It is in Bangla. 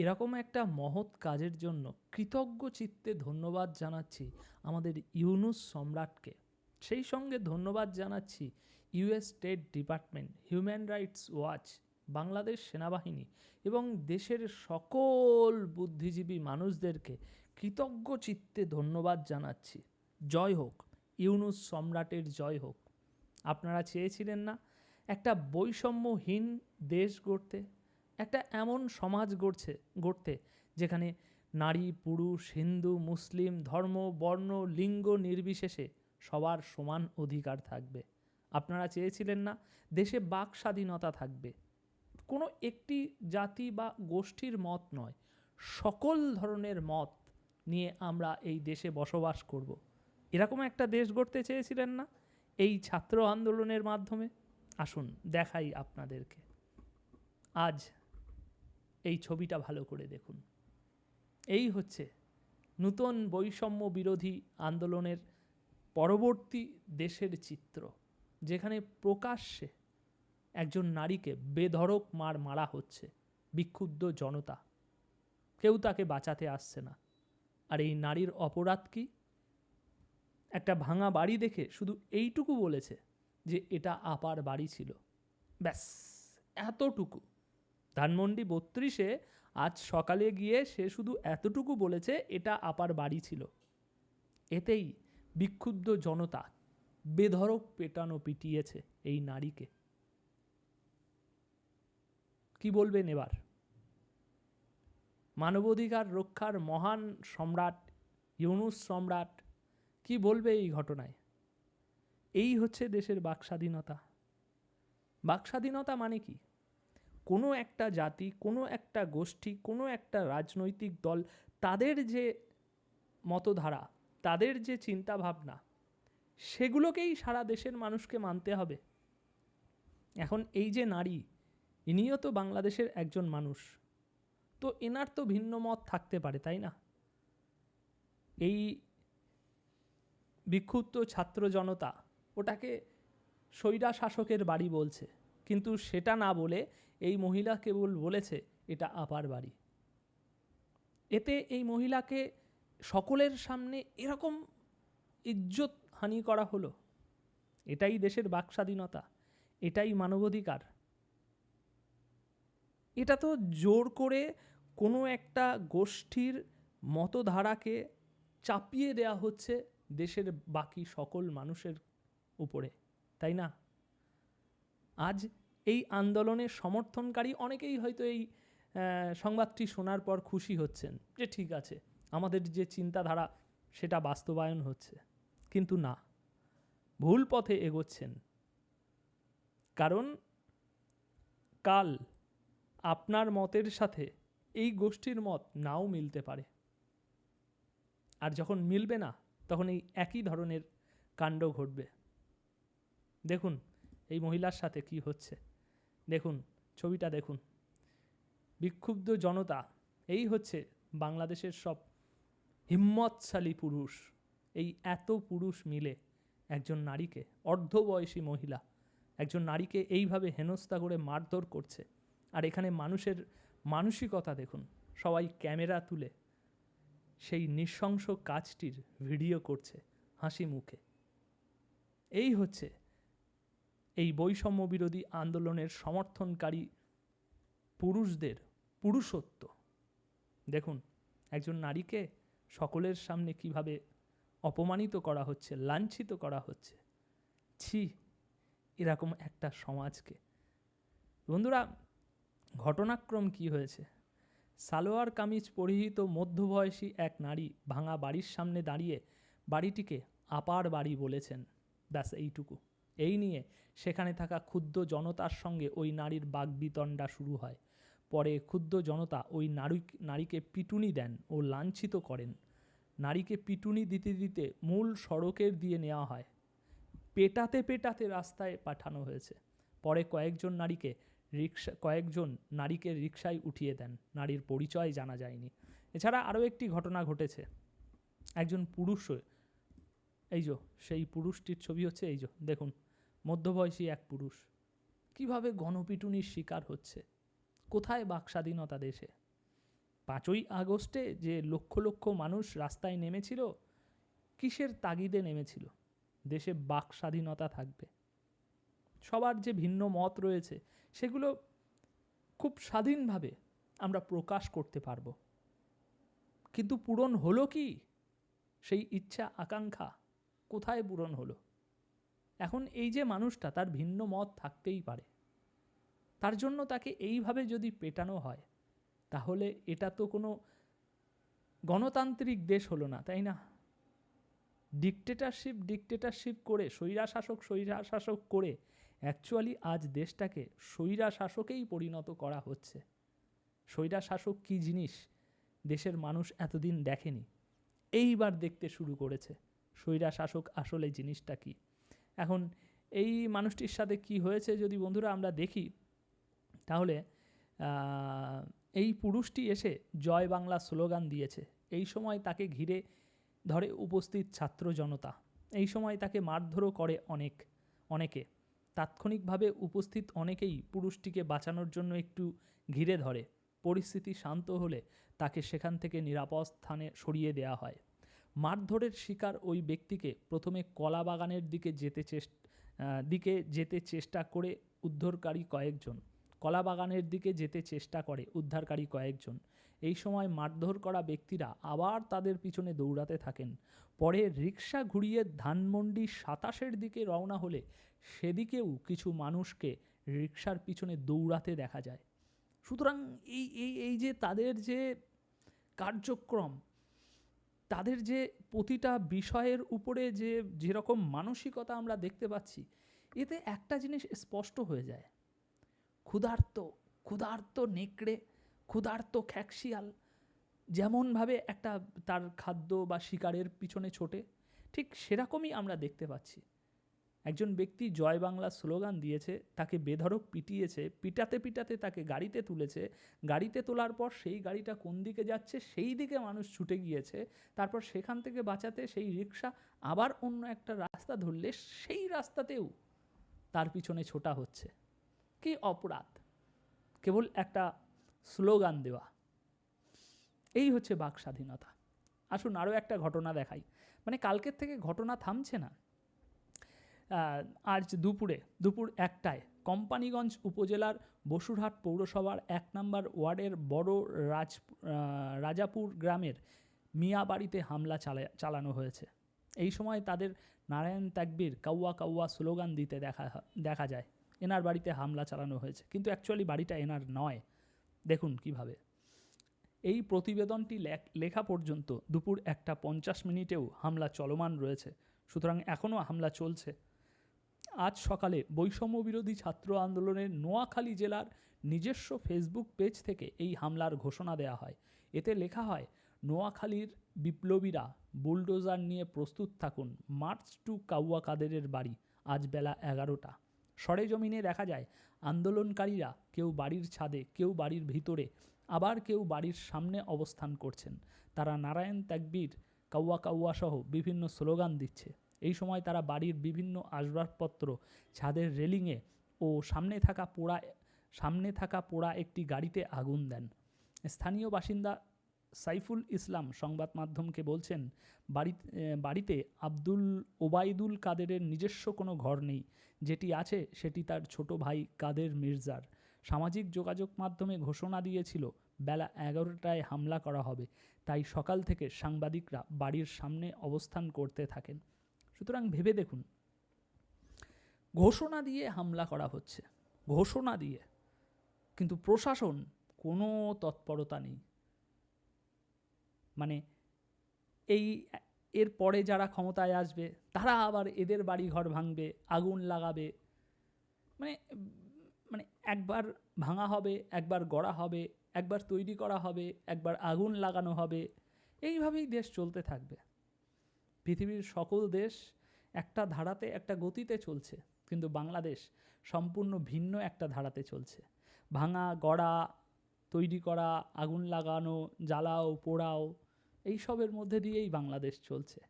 এরকম একটা মহৎ কাজের জন্য কৃতজ্ঞ চিত্তে ধন্যবাদ জানাচ্ছি আমাদের ইউনুস সম্রাটকে। সেই সঙ্গে ধন্যবাদ জানাচ্ছি US state department human rights watch, Bangladesh সেনাবাহিনী এবং দেশের সকল বুদ্ধিজীবী মানুষদেরকে কৃতজ্ঞ চিত্তে ধন্যবাদ জানাচ্ছি। জয় হোক, ইউনুস সম্রাটের জয় হোক। আপনারা চেয়েছিলেন না একটা বৈষম্যহীন দেশ গড়তে? একটা এমন সমাজ গড়ছে, গড়তে যেখানে নারী, পুরুষ, হিন্দু, মুসলিম, ধর্ম, বর্ণ, লিঙ্গ নির্বিশেষে সবার সমান অধিকার থাকবে। আপনারা চেয়েছিলেন না দেশে বাক স্বাধীনতা থাকবে। কোনো একটি জাতি বা গোষ্ঠীর মত নয়, সকল ধরনের মত নিয়ে আমরা এই দেশে বসবাস করব। এরকম একটা দেশ গড়তে চেয়েছিলেন না? এই ছাত্র আন্দোলনের মাধ্যমে? আসুন, দেখাই আপনাদেরকে। আজ এই ছবিটা ভালো করে দেখুন। এই হচ্ছে নূতন বৈষম্য বিরোধী আন্দোলনের পরবর্তী দেশের চিত্র, যেখানে প্রকাশ্যে একজন নারীকে বেধড়ক মার মারা হচ্ছে বিক্ষুব্ধ জনতা। কেউ তাকে বাঁচাতে আসছে না। আর এই নারীর অপরাধ কি? একটা ভাঙা বাড়ি দেখে শুধু এইটুকু বলেছে যে এটা আপার বাড়ি ছিল। ব্যাস, এতটুকু। ধানমন্ডি বত্রিশে আজ সকালে গিয়ে সে শুধু এতটুকু বলেছে, এটা আপার বাড়ি ছিল। এতেই বিক্ষুব্ধ জনতা বেধরক পেটানো পিটিয়েছে এই নারীকে। কি বলবেন এবার? মানবাধিকার রক্ষার মহান সম্রাট, ইউনুস সম্রাট, কি বলবে এই ঘটনায়? এই হচ্ছে দেশের বাকস্বাধীনতা। বাকস্বাধীনতা মানে কি? কোনো একটা জাতি, কোনো একটা গোষ্ঠী, কোনো একটা রাজনৈতিক দল তাদের যে মতধারা, তাদের যে চিন্তা ভাবনা সেগুলোকেই সারা দেশের মানুষকে মানতে হবে। এখন এই যে নারী, ইনিও তো বাংলাদেশের একজন মানুষ। তো এনার তো ভিন্ন মত থাকতে পারে, তাই না? এই বিক্ষুব্ধ ছাত্র জনতা, ওটাকে স্বৈরা শাসকের বাড়ি বলছে। কিন্তু সেটা না বলে এই মহিলা কেবল বলেছে, এটা আপার বাড়ি। এতে এই মহিলাকে সকলের সামনে এরকম ইজ্জত হানি করা হলো। এটাই দেশের বাকস্বাধীনতা, এটাই মানবাধিকার। এটা তো জোর করে কোনো একটা গোষ্ঠীর মতধারাকে চাপিয়ে দেয়া হচ্ছে দেশের বাকি সকল মানুষের উপরে, তাই না? আজ এই আন্দোলনের সমর্থনকারী অনেকেই হয়তো এই সংবাদটি শোনার পর খুশি হচ্ছেন যে ঠিক আছে, আমাদের যে চিন্তাধারা সেটা বাস্তবায়ন হচ্ছে। কিন্তু না, ভুল পথে এগোচ্ছেন। কারণ কাল আপনার মতের সাথে এই গোষ্ঠীর মত নাও মিলতে পারে। আর যখন মিলবে না, তখন এই একই ধরনের কাণ্ড ঘটবে। দেখুন, এই মহিলার সাথে কি হচ্ছে। দেখুন, ছবিটা দেখুন। বিক্ষুব্ধ জনতা, এই হচ্ছে বাংলাদেশের সব হিম্মতশালী পুরুষ। এই এত পুরুষ মিলে একজন নারীকে, অর্ধবয়সী মহিলা, একজন নারীকে এইভাবে হেনস্থা করে মারধর করছে। আর এখানে মানুষের মানসিকতা দেখুন, সবাই ক্যামেরা তুলে সেই নৃশংস কাজটির ভিডিও করছে হাসি মুখে। এই হচ্ছে এই বৈষম্য বিরোধী আন্দোলনের সমর্থনকারী পুরুষদের পুরুষত্ব। দেখুন, একজন নারীকে সকলের সামনে কীভাবে অপমানিত করা হচ্ছে, লাঞ্ছিত করা হচ্ছে, ছি, এরকম একটা সমাজকে। বন্ধুরা, ঘটনাক্রম কি হয়েছে? সালোয়ার কামিজ পরিহিত মধ্যবয়সী এক নারী ভাঙা বাড়ির সামনে দাঁড়িয়ে বাড়িটিকে আপার বাড়ি বলেছেন। ব্যাস, এইটুকু। এই নিয়ে সেখানে থাকা ক্ষুদ্র জনতার সঙ্গে ওই নারীর বাগবিতণ্ডা শুরু হয়। পরে ক্ষুদ্র জনতা ওই নারী, নারীকে পিটুনি দেন ও লাঞ্ছিত করেন। নারীকে পিটুনি দিতে দিতে মূল সড়কের দিয়ে নেওয়া হয়। পেটাতে পেটাতে রাস্তায় পাঠানো হয়েছে। পরে কয়েকজন নারীকে রিক্সা, কয়েকজন নারীকে রিক্সায় উঠিয়ে দেন। নারীর পরিচয় জানা যায়নি। এছাড়া আরও একটি ঘটনা ঘটেছে। একজন পুরুষ এই যো, সেই পুরুষটির ছবি হচ্ছে এই যো, দেখুন। মধ্যবয়সী এক পুরুষ। কীভাবে গণপিটুনির শিকার হচ্ছে? কোথায় বাক স্বাধীনতা দেশে? পাঁচই আগস্টে যে লক্ষ লক্ষ মানুষ রাস্তায় নেমেছিল, কিসের তাগিদে নেমেছিল? দেশে বাক স্বাধীনতা থাকবে। সবার যে ভিন্ন মত রয়েছে, সেগুলো খুব স্বাধীনভাবে আমরা প্রকাশ করতে পারব। কিন্তু পূরণ হলো কি? সেই ইচ্ছা আকাঙ্ক্ষা কোথায় পূরণ হলো? এখন এই যে মানুষটা তার ভিন্ন মত থাকতেই পারে, তার জন্য তাকে এইভাবে যদি পেটানো হয়, তাহলে এটা তো কোনো গণতান্ত্রিক দেশ হলো না, তাই না? ডিকটেটারশিপ ডিকটেটারশিপ করে স্বৈরা শাসক স্বৈরা শাসক করে অ্যাকচুয়ালি আজ দেশটাকে স্বৈরা শাসকেই পরিণত করা হচ্ছে। স্বৈরা শাসক কী জিনিস? দেশের মানুষ এতদিন দেখেনি। এইবার দেখতে শুরু করেছে। স্বৈরা শাসক আসলে জিনিসটা কি? এখন এই মানুষটির সাথে কি হয়েছে যদি বন্ধুরা আমরা দেখি, তাহলে এই পুরুষটি এসে জয় বাংলা স্লোগান দিয়েছে। এই সময় তাকে ঘিরে ধরে উপস্থিত ছাত্র জনতা। এই সময় তাকে মারধরও করে অনেক, অনেকে। তাৎক্ষণিকভাবে উপস্থিত অনেকেই পুরুষটিকে বাঁচানোর জন্য একটু ঘিরে ধরে। পরিস্থিতি শান্ত হলে তাকে সেখান থেকে নিরাপদ স্থানে সরিয়ে দেওয়া হয়। মারধরের শিকার ওই ব্যক্তিকে প্রথমে কলা বাগানের দিকে যেতে চেষ্টা দিকে যেতে চেষ্টা করে উদ্ধারকারী কয়েকজন। কলা বাগানের দিকে যেতে চেষ্টা করে উদ্ধারকারী কয়েকজন। এই সময় মারধর করা ব্যক্তিরা আবার তাদের পিছনে দৌড়াতে থাকেন। পরে রিক্সা ঘুরিয়ে ধানমন্ডি সাতাশের দিকে রওনা হলে সেদিকেও কিছু মানুষকে রিক্সার পিছনে দৌড়াতে দেখা যায়। সুতরাং এই এই এই যে তাদের যে কার্যক্রম তাদের যে প্রতিটা বিষয়ের উপরে যে যেরকম মানসিকতা আমরা দেখতে পাচ্ছি, এতে একটা জিনিস স্পষ্ট হয়ে যায়। ক্ষুধার্ত ক্ষুধার্ত নেকড়ে, ক্ষুধার্ত খ্যাকশিয়াল যেমনভাবে একটা তার খাদ্য বা শিকারের পিছনে ছোটে, ঠিক সেরকমই আমরা দেখতে পাচ্ছি। একজন ব্যক্তি জয় বাংলা স্লোগান দিয়েছে, তাকে বেধড়ক পিটিয়েছে, পিটাতে পিটাতে তাকে গাড়িতে তুলেছে, গাড়িতে তোলার পর সেই গাড়িটা কোন দিকে যাচ্ছে সেই দিকে মানুষ ছুটে গিয়েছে, তারপর সেখান থেকে বাঁচাতে সেই রিক্সা আবার অন্য একটা রাস্তা ধরলে সেই রাস্তাতেও তার পিছনে ছোটা হচ্ছে। কি অপরাধ? কেবল একটা স্লোগান দেওয়া। এই হচ্ছে বাক স্বাধীনতা। আসুন আরও একটা ঘটনা দেখাই। মানে কালকের থেকে ঘটনা থামছে না। আজ দুপুরে, দুপুর একটায় কোম্পানিগঞ্জ উপজেলার বসুরহাট পৌরসভার এক নম্বর ওয়ার্ডের বড় রাজ রাজাপুর গ্রামের মিয়া বাড়িতে হামলা চালা- চালানো হয়েছে। এই সময় তাদের নারায়ণ তাকবীর কাউয়া কাউয়া স্লোগান দিতে দেখা দেখা যায়। এনার বাড়িতে হামলা চালানো হয়েছে, কিন্তু অ্যাকচুয়ালি বাড়িটা এনার নয়। দেখুন কীভাবে। এই প্রতিবেদনটি লেখা পর্যন্ত দুপুর একটা পঞ্চাশ মিনিটেও হামলা চলমান রয়েছে। সুতরাং এখনও হামলা চলছে। আজ সকালে বৈষম্য বিরোধী ছাত্র আন্দোলনের নোয়াখালী জেলার নিজস্ব ফেসবুক পেজ থেকে এই হামলার ঘোষণা দেওয়া হয়। এতে লেখা হয়, নোয়াখালীর বিপ্লবীরা বুলডোজার নিয়ে প্রস্তুত থাকুন। মার্চ টু কাউয়া কাদেরের বাড়ি, আজ বেলা এগারোটা। সরেজমিনে দেখা যায়, আন্দোলনকারীরা কেউ বাড়ির ছাদে, কেউ বাড়ির ভিতরে, আবার কেউ বাড়ির সামনে অবস্থান করছেন। তারা নারায়ণ তাকবীর কাউয়া কাউয়া সহ বিভিন্ন স্লোগান দিচ্ছে। এই সময় তারা বাড়ির বিভিন্ন আসবাবপত্র, ছাদের রেলিংয়ে ও সামনে থাকা পোড়া, সামনে থাকা পোড়া একটি গাড়িতে আগুন দেন। স্থানীয় বাসিন্দা সাইফুল ইসলাম সংবাদ মাধ্যমকে বলছেন বাড়ি বাড়িতে আব্দুল ওবায়দুল কাদেরের নিজস্ব কোনো ঘর নেই। যেটি আছে সেটি তার ছোট ভাই কাদের মির্জার। সামাজিক যোগাযোগ মাধ্যমে ঘোষণা দিয়েছিল, বেলা এগারোটায় হামলা করা হবে। তাই সকাল থেকে সাংবাদিকরা বাড়ির সামনে অবস্থান করতে থাকেন। সুতরাং ভেবে দেখুন। ঘোষণা দিয়ে হামলা করা হচ্ছে। ঘোষণা দিয়ে। কিন্তু প্রশাসন কোনো তৎপরতা নেই। মানে এই এর পরে যারা ক্ষমতায় আসবে, তারা আবার এদের বাড়ি ঘর ভাঙবে, আগুন লাগাবে। মানে মানে একবার ভাঙা হবে, একবার গড়া হবে, একবার তৈরি করা হবে, একবার আগুন লাগানো হবে। এইভাবেই দেশ চলতে থাকবে। পৃথিবীর সকল দেশ একটা ধারাতে, একটা গতিতে চলছে, কিন্তু বাংলাদেশ সম্পূর্ণ ভিন্ন একটা ধারাতে চলছে। ভাঙা, গড়া, তৈরি করা, আগুন লাগানো, জ্বালাও, পোড়াও, এইসবের মধ্যে দিয়েই বাংলাদেশ চলছে।